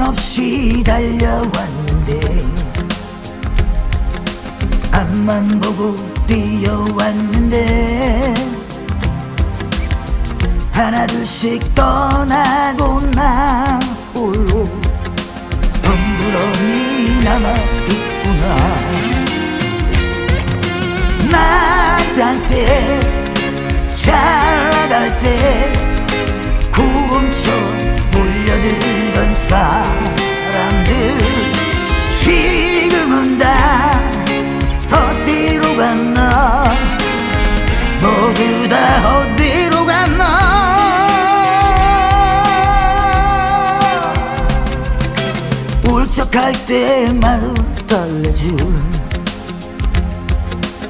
없이 달려왔는데 앞만 보고 뛰어왔는데 하나둘씩 떠나고 나 홀로 덩그러니 남아 울적할 때 마음 떨려준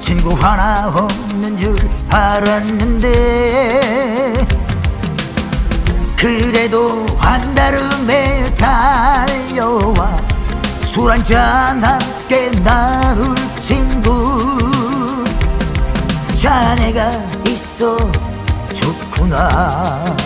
친구 하나 없는 줄 알았는데 그래도 한달음에 달려와 술 한잔 함께 나눌 친구 자네가 있어 좋구나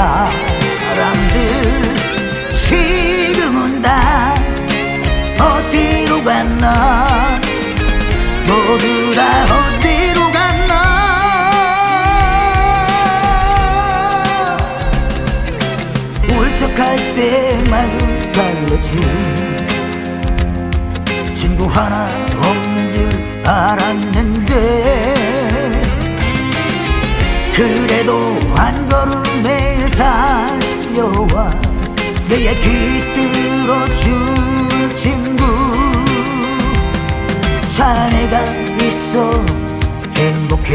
사람들 지금은 다. 어디로 갔나? 모두 다 어디로 갔나? 울적할 때 마음 달래준 친구 하나 없는 줄 알았는 그의 깃들어줄 친구. 자네가 있어 행복해.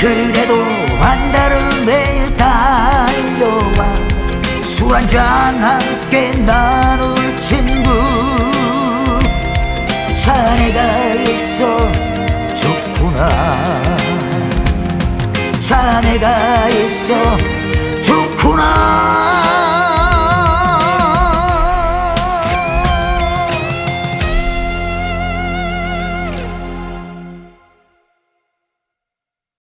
그래도 한달음에 달려와 술 한잔 함께 나눌 친구. 자네가